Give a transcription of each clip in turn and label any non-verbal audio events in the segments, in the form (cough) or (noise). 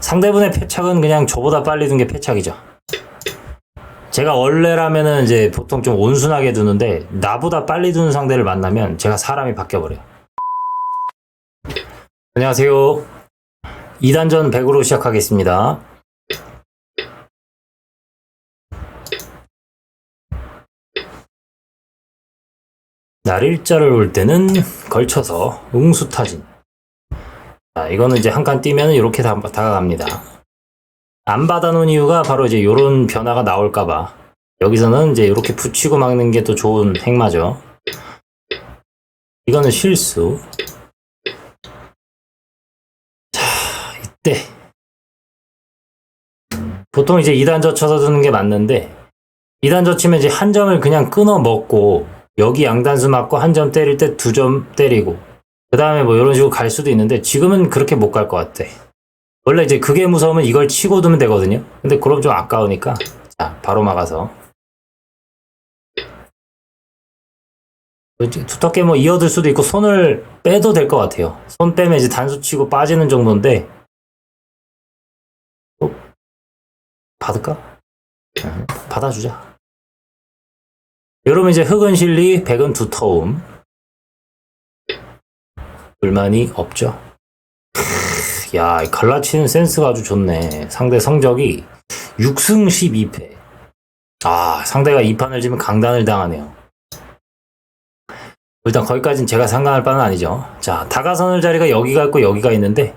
상대분의 패착은 그냥 저보다 빨리 둔 게 패착이죠. 제가 원래라면은 이제 보통 좀 온순하게 두는데 나보다 빨리 두는 상대를 만나면 제가 사람이 바뀌어버려요. 안녕하세요. 2단전 100으로 시작하겠습니다. 날 일자를 올 때는 걸쳐서 웅수타진. 자, 이거는 이제 한 칸 뛰면 이렇게 다, 다가갑니다. 안 받아놓은 이유가 바로 이제 이런 변화가 나올까봐. 여기서는 이제 이렇게 붙이고 막는 게더 좋은 행마죠. 이거는 실수. 자, 이때. 보통 이제 2단 젖혀서 두는 게 맞는데, 2단 젖히면 이제 한 점을 그냥 끊어 먹고, 여기 양단수 맞고 한 점 때릴 때 두 점 때리고, 그 다음에 뭐 이런 식으로 갈 수도 있는데, 지금은 그렇게 못 갈 것 같아. 원래 이제 그게 무서우면 이걸 치고 두면 되거든요. 근데 그럼 좀 아까우니까, 자, 바로 막아서. 두텁게 뭐 이어들 수도 있고, 손을 빼도 될 것 같아요. 손 빼면 이제 단수 치고 빠지는 정도인데, 어? 받을까? 응, 받아주자. 여러분 이제 흑은 실리, 백은 두터움. 불만이 없죠. 야, 이 갈라치는 센스가 아주 좋네. 상대 성적이 6승 12패. 아, 상대가 2판을 지면 강단을 당하네요. 일단 거기까지는 제가 상관할 바는 아니죠. 자, 다가선을 자리가 여기가 있고 여기가 있는데,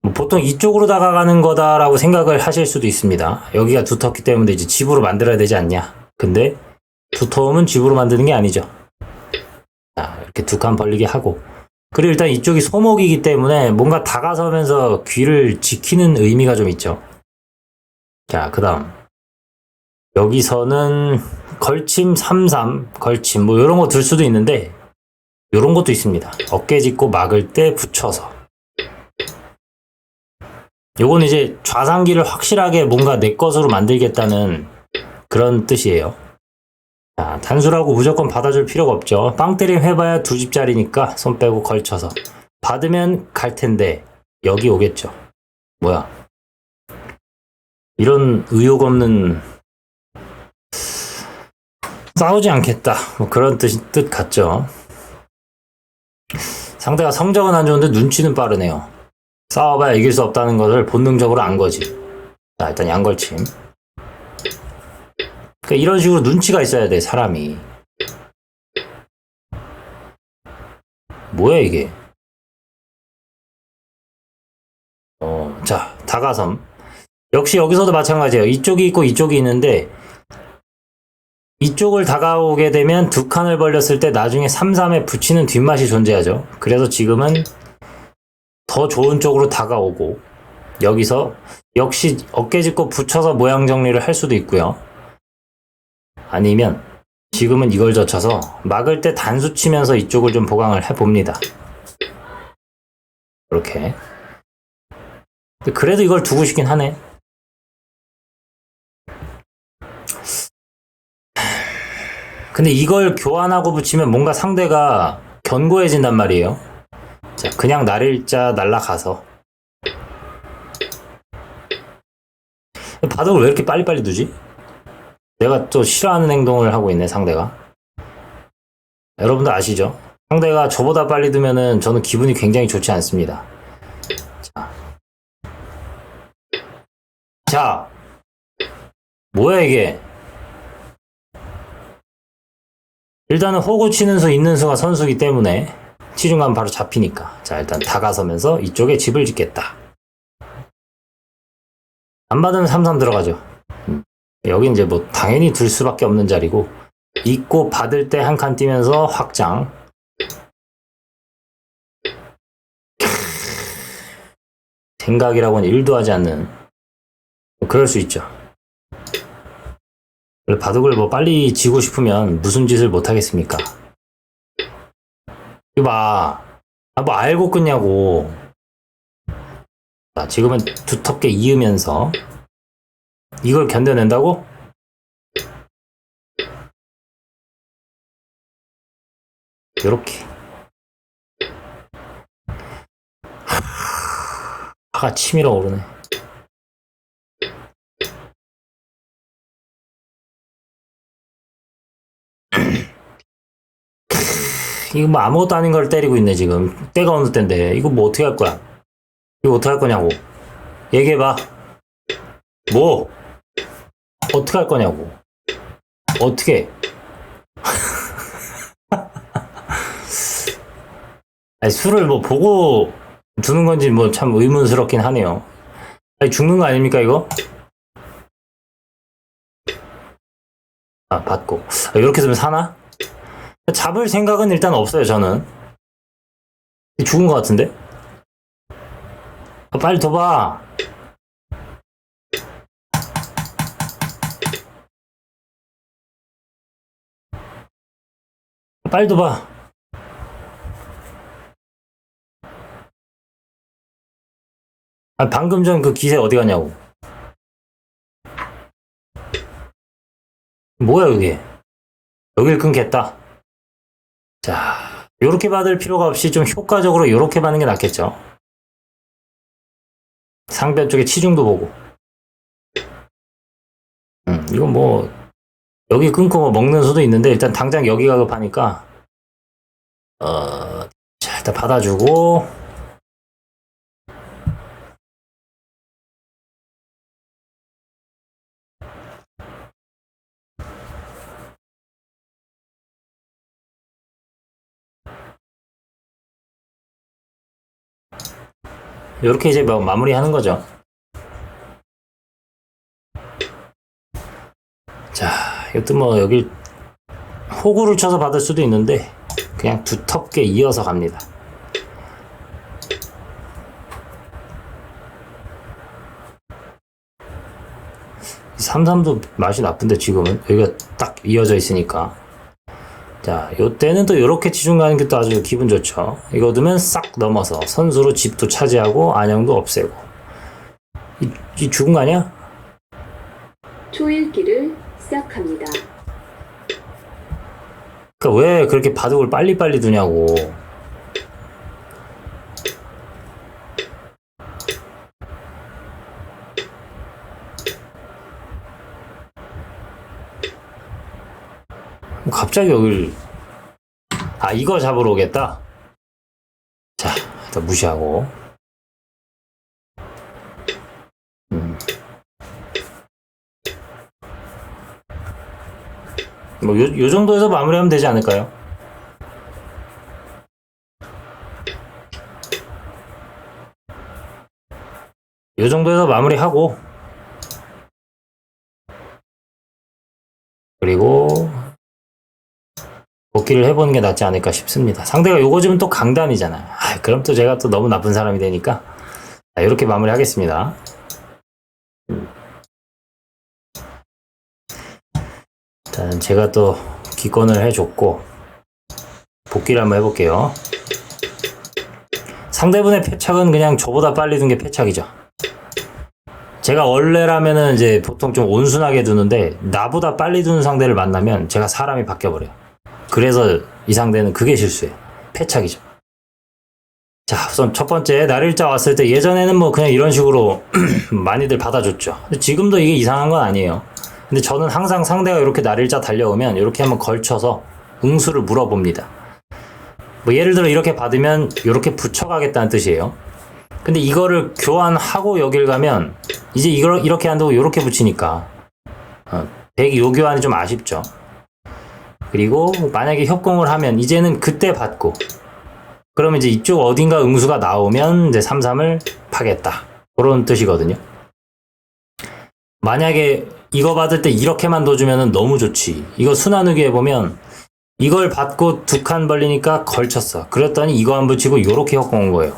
뭐 보통 이쪽으로 다가가는 거다라고 생각을 하실 수도 있습니다. 여기가 두텁기 때문에 이제 집으로 만들어야 되지 않냐. 근데 두터움은 집으로 만드는 게 아니죠. 자, 이렇게 두 칸 벌리게 하고. 그리고 일단 이쪽이 소목이기 때문에 뭔가 다가서면서 귀를 지키는 의미가 좀 있죠. 자, 그 다음. 여기서는 걸침 33, 걸침 뭐 이런 거 들 수도 있는데 이런 것도 있습니다. 어깨 짚고 막을 때 붙여서. 요건 이제 좌상기를 확실하게 뭔가 내 것으로 만들겠다는 그런 뜻이에요. 자, 단수라고 무조건 받아줄 필요가 없죠. 빵 때림 해봐야 두 집짜리니까 손 빼고 걸쳐서. 받으면 갈 텐데, 여기 오겠죠. 뭐야. 이런 의욕 없는, 싸우지 않겠다. 뭐 그런 뜻, 뜻 같죠. 상대가 성적은 안 좋은데 눈치는 빠르네요. 싸워봐야 이길 수 없다는 것을 본능적으로 안 거지. 자, 일단 양걸침. 그러니까 이런 식으로 눈치가 있어야 돼, 사람이. 뭐야, 이게? 어, 자, 다가섬. 역시 여기서도 마찬가지예요. 이쪽이 있고 이쪽이 있는데, 이쪽을 다가오게 되면 두 칸을 벌렸을 때 나중에 3, 3에 붙이는 뒷맛이 존재하죠. 그래서 지금은 더 좋은 쪽으로 다가오고, 여기서 역시 어깨 짚고 붙여서 모양 정리를 할 수도 있고요. 아니면 지금은 이걸 젖혀서 막을 때 단수 치면서 이쪽을 좀 보강을 해봅니다. 이렇게. 그래도 이걸 두고 싶긴 하네. 근데 이걸 교환하고 붙이면 뭔가 상대가 견고해진단 말이에요. 자, 그냥 날일자 날라가서. 바둑을 왜 이렇게 빨리빨리 두지? 내가 또 싫어하는 행동을 하고 있네, 상대가. 여러분들 아시죠? 상대가 저보다 빨리 두면은 저는 기분이 굉장히 좋지 않습니다. 자. 자. 뭐야, 이게? 일단은 호구 치는 수 있는 수가 선수기 때문에 치중감 바로 잡히니까. 자, 일단 다가서면서 이쪽에 집을 짓겠다. 안 받으면 3-3 들어가죠. 여기 이제 뭐 당연히 둘 수밖에 없는 자리고 있고 받을 때 한 칸 뛰면서 확장. 생각이라고는 일도 하지 않는. 뭐 그럴 수 있죠. 바둑을 뭐 빨리 지고 싶으면 무슨 짓을 못 하겠습니까? 이거 봐. 아, 뭐 알고 끊냐고. 자, 지금은 두텁게 이으면서 이걸 견뎌낸다고? 요렇게. 화가 치밀어 오르네. 이거 뭐 아무것도 아닌 걸 때리고 있네 지금 때가 어느 때인데 이거 뭐 어떻게 할 거야 이거 어떻게 할 거냐고 얘기해봐 뭐 어떻게 할 거냐고 어떻게 (laughs) 아니 술을 뭐 보고 두는 건지 뭐 참 의문스럽긴 하네요 아니 죽는 거 아닙니까 이거 아 받고 아, 이렇게 되면 사나 잡을 생각은 일단 없어요, 저는. 죽은 것 같은데? 아, 빨리 더 봐. 빨리 더 봐. 아, 방금 전 그 기세 어디 갔냐고. 뭐야, 이게. 여길 끊겠다. 자, 요렇게 받을 필요가 없이 좀 효과적으로 요렇게 받는 게 낫겠죠. 상변 쪽에 치중도 보고. 음, 이건 뭐, 여기 끊고 뭐 먹는 수도 있는데, 일단 당장 여기가 급하니까, 어, 자, 일단 받아주고, 이렇게 이제 뭐 마무리하는 거죠. 자, 이것도 뭐 여기 호구를 쳐서 받을 수도 있는데 그냥 두텁게 이어서 갑니다. 삼삼도 맛이 나쁜데 지금은 여기가 딱 이어져 있으니까 자, 요때는 또 이렇게 지중 가는 게 또 아주 기분 좋죠. 이거 두면 싹 넘어서 선수로 집도 차지하고 안영도 없애고. 이, 이 죽은 거 아니야? 초읽기를 시작합니다. 그러니까 왜 그렇게 바둑을 빨리빨리 두냐고. 뭐 갑자기 여길 아 이거 잡으러 오겠다. 자, 일단 무시하고. 뭐, 요, 요 정도에서 마무리하면 되지 않을까요? 요 정도에서 마무리하고, 그리고, 복귀를 해보는 게 낫지 않을까 싶습니다. 상대가 요거 주면 또 강단이잖아요. 아, 그럼 또 제가 또 너무 나쁜 사람이 되니까, 자, 이렇게 마무리하겠습니다. 일단 제가 또 기권을 해줬고 복귀를 한번 해볼게요. 상대분의 패착은 그냥 저보다 빨리 둔 게 패착이죠. 제가 원래라면은 이제 보통 좀 온순하게 두는데 나보다 빨리 두는 상대를 만나면 제가 사람이 바뀌어버려요. 그래서 이 상대는 그게 실수예요. 패착이죠. 자, 우선 첫 번째 날일자 왔을 때 예전에는 뭐 그냥 이런 식으로 (clears throat) 많이들 받아줬죠. 지금도 이게 이상한 건 아니에요. 근데 저는 항상 상대가 이렇게 날일자 달려오면 이렇게 한번 걸쳐서 응수를 물어봅니다. 뭐 예를 들어 이렇게 받으면 이렇게 붙여가겠다는 뜻이에요. 근데 이거를 교환하고 여길 가면 이제 이걸 이렇게 한다고 이렇게 붙이니까 어, 백이 요 교환이 좀 아쉽죠. 그리고 만약에 협공을 하면 이제는 그때 받고 그러면 이제 이쪽 어딘가 응수가 나오면 이제 33을 파겠다. 그런 뜻이거든요. 만약에 이거 받을 때 이렇게만 둬주면 너무 좋지. 이거 순환우기 해보면 이걸 받고 두 칸 벌리니까 걸쳤어. 그랬더니 이거 안 붙이고 요렇게 엮어 온 거예요.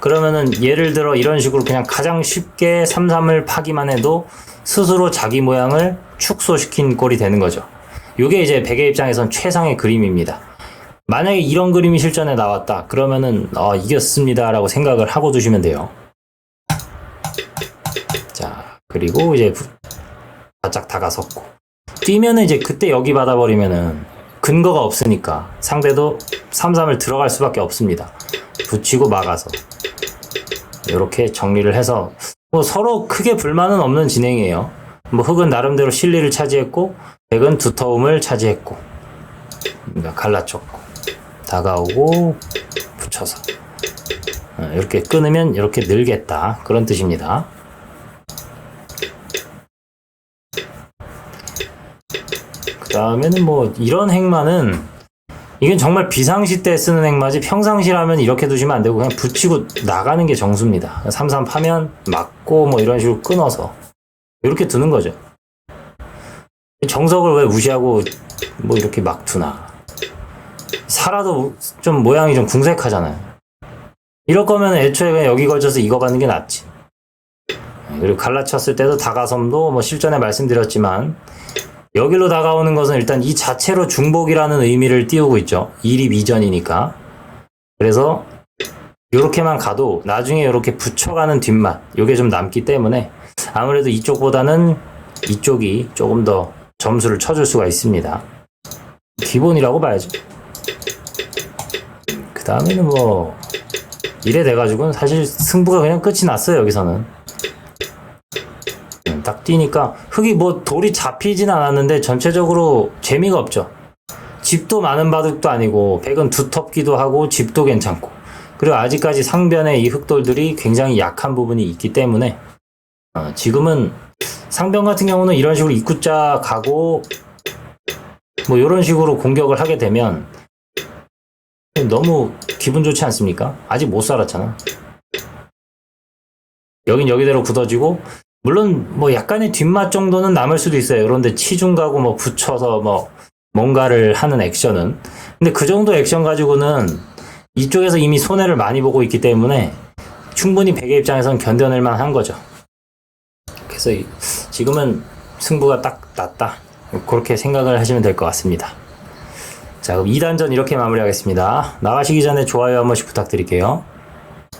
그러면은 예를 들어 이런 식으로 그냥 가장 쉽게 33을 파기만 해도 스스로 자기 모양을 축소시킨 꼴이 되는 거죠. 요게 이제 백의 입장에선 최상의 그림입니다. 만약에 이런 그림이 실전에 나왔다. 그러면은 어, 이겼습니다라고 생각을 하고 두시면 돼요. 자, 그리고 이제 부- 바짝 다가섰고 뛰면은 이제 그때 여기 받아버리면은 근거가 없으니까 상대도 3-3을 들어갈 수밖에 없습니다. 붙이고 막아서 이렇게 정리를 해서 뭐 서로 크게 불만은 없는 진행이에요. 뭐 흙은 나름대로 실리를 차지했고 백은 두터움을 차지했고 그러니까 갈라쳤고 다가오고 붙여서 어, 이렇게 끊으면 이렇게 늘겠다 그런 뜻입니다. 다음에는 뭐 이런 행마는 이건 정말 비상시 때 쓰는 행마지 평상시라면 이렇게 두시면 안 되고 그냥 붙이고 나가는 게 정수입니다. 삼삼 파면 맞고 뭐 이런 식으로 끊어서 이렇게 두는 거죠. 정석을 왜 무시하고 뭐 이렇게 막 두나. 살아도 좀 모양이 좀 궁색하잖아요. 이럴 거면 애초에 그냥 여기 걸쳐서 이거 받는 게 낫지. 그리고 갈라쳤을 때도 다가섬도 뭐 실전에 말씀드렸지만 여기로 다가오는 것은 일단 이 자체로 중복이라는 의미를 띄우고 있죠. 일입 이전이니까. 그래서 이렇게만 가도 나중에 이렇게 붙여가는 뒷맛 요게 좀 남기 때문에 아무래도 이쪽보다는 이쪽이 조금 더 점수를 쳐줄 수가 있습니다. 기본이라고 봐야죠. 그 다음에는 뭐 이래 돼가지고는 사실 승부가 그냥 끝이 났어요 여기서는. 뛰니까 흙이 뭐 돌이 잡히진 않았는데 전체적으로 재미가 없죠. 집도 많은 바둑도 아니고 백은 두텁기도 하고 집도 괜찮고 그리고 아직까지 상변에 이 흙돌들이 굉장히 약한 부분이 있기 때문에 어, 지금은 상변 같은 경우는 이런 식으로 입구자 가고 뭐 이런 식으로 공격을 하게 되면 너무 기분 좋지 않습니까? 아직 못 살았잖아. 여긴 여기대로 굳어지고 물론 뭐 약간의 뒷맛 정도는 남을 수도 있어요. 그런데 치중 가고 뭐 붙여서 뭐 뭔가를 하는 액션은 근데 그 정도 액션 가지고는 이쪽에서 이미 손해를 많이 보고 있기 때문에 충분히 백의 입장에선 견뎌낼 만한 거죠. 그래서 이- 지금은 승부가 딱 났다. 그렇게 생각을 하시면 될 것 같습니다. 자, 그럼 2단전 이렇게 마무리하겠습니다. 나가시기 전에 좋아요 한 번씩 부탁드릴게요.